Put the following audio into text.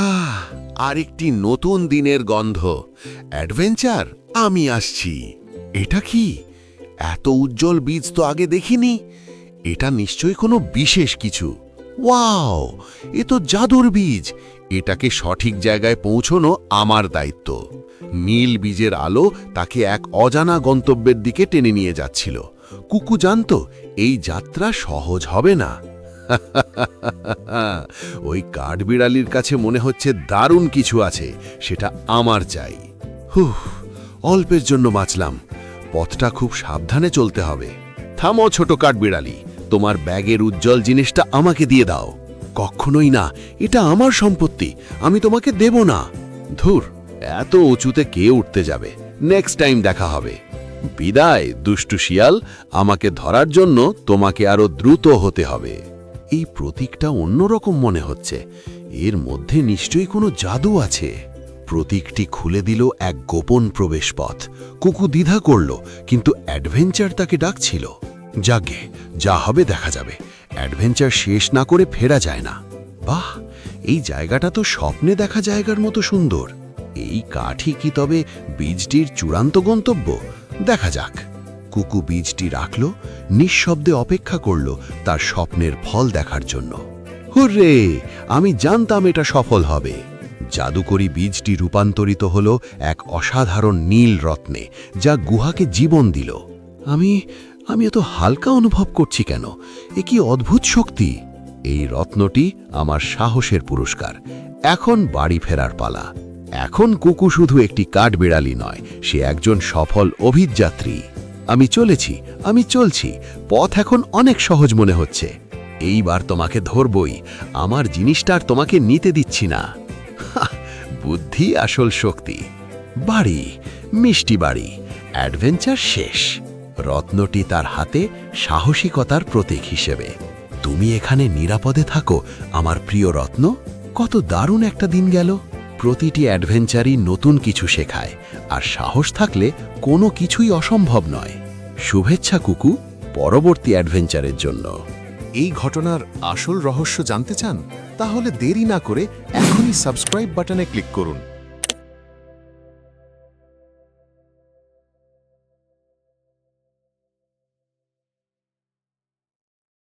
আহ, আরেকটি নতুন দিনের গন্ধ। অ্যাডভেঞ্চার আমি আসছি। এটা কি? এত উজ্জ্বল বীজ তো আগে দেখিনি। এটা নিশ্চয়ই কোনো বিশেষ কিছু। ওয়াও, এ তো জাদুর বীজ। এটাকে সঠিক জায়গায় পৌঁছনো আমার দায়িত্ব। নীল বীজের আলো তাকে এক অজানা গন্তব্যের দিকে টেনে নিয়ে যাচ্ছিল। কুকু জানতো, এই যাত্রা সহজ হবে না। ওই কাঠবিড়ালির কাছে মনে হচ্ছে দারুণ কিছু আছে, সেটা আমার চাই। হুহ, অল্পের জন্য বাঁচলাম। পথটা খুব সাবধানে চলতে হবে। থামো ছোট কাঠবিড়ালি, তোমার ব্যাগের উজ্জ্বল জিনিসটা আমাকে দিয়ে দাও। কখনোই না, এটা আমার সম্পত্তি, আমি তোমাকে দেব না। ধুর, এত উঁচুতে কে উঠতে যাবে? নেক্সট টাইম দেখা হবে। বিদায়, দুষ্টু শিয়াল, আমাকে ধরার জন্য তোমাকে আরও দ্রুত হতে হবে। এই প্রতীকটা অন্যরকম মনে হচ্ছে। এর মধ্যে নিশ্চয়ই কোনো জাদু আছে। প্রতীকটি খুলে দিল এক গোপন প্রবেশপথ। কুকু দ্বিধা করল, কিন্তু অ্যাডভেঞ্চার তাকে ডাকছিল। যাগে যা হবে দেখা যাবে। অ্যাডভেঞ্চার শেষ না করে ফেরা যায় না। বাহ, এই জায়গাটা তো স্বপ্নে দেখা জায়গার মতো সুন্দর। এই কাঠই কি তবে বীজটির চূড়ান্ত গন্তব্য? দেখা যাক। কুকু বীজটি রাখল, নিঃশব্দে অপেক্ষা করল তার স্বপ্নের ফল দেখার জন্য। হুররে, আমি জানতাম এটা সফল হবে। জাদুকরি বীজটি রূপান্তরিত হল এক অসাধারণ নীল রত্নে, যা গুহাকে জীবন দিল। আমি আমি এত হালকা অনুভব করছি কেন? এ কি অদ্ভুত শক্তি? এই রত্নটি আমার সাহসের পুরস্কার। এখন বাড়ি ফেরার পালা। এখন কুকু শুধু একটি কাঠবিড়ালি নয়, সে একজন সফল অভিযাত্রী। আমি চলেছি, আমি চলছি। পথ এখন অনেক সহজ মনে হচ্ছে। এইবার তোমাকে ধরবই। আমার জিনিসটা আর তোমাকে নিতে দিচ্ছি না। বুদ্ধি আসল শক্তি। বাড়ি, মিষ্টি বাড়ি। অ্যাডভেঞ্চার শেষ। রত্নটি তার হাতে সাহসিকতার প্রতীক হিসেবে। তুমি এখানে নিরাপদে থাকো, আমার প্রিয় রত্ন। কত দারুণ একটা দিন গেল। প্রতিটি অ্যাডভেঞ্চারই নতুন কিছু শেখায়, আর সাহস থাকলে কোনো কিছুই অসম্ভব নয়। শুভেচ্ছা কুকু, পরবর্তী অ্যাডভেঞ্চারের জন্য। এই ঘটনার আসল রহস্য জানতে চান? তাহলে দেরি না করে এখনই সাবস্ক্রাইব বাটনে ক্লিক করুন।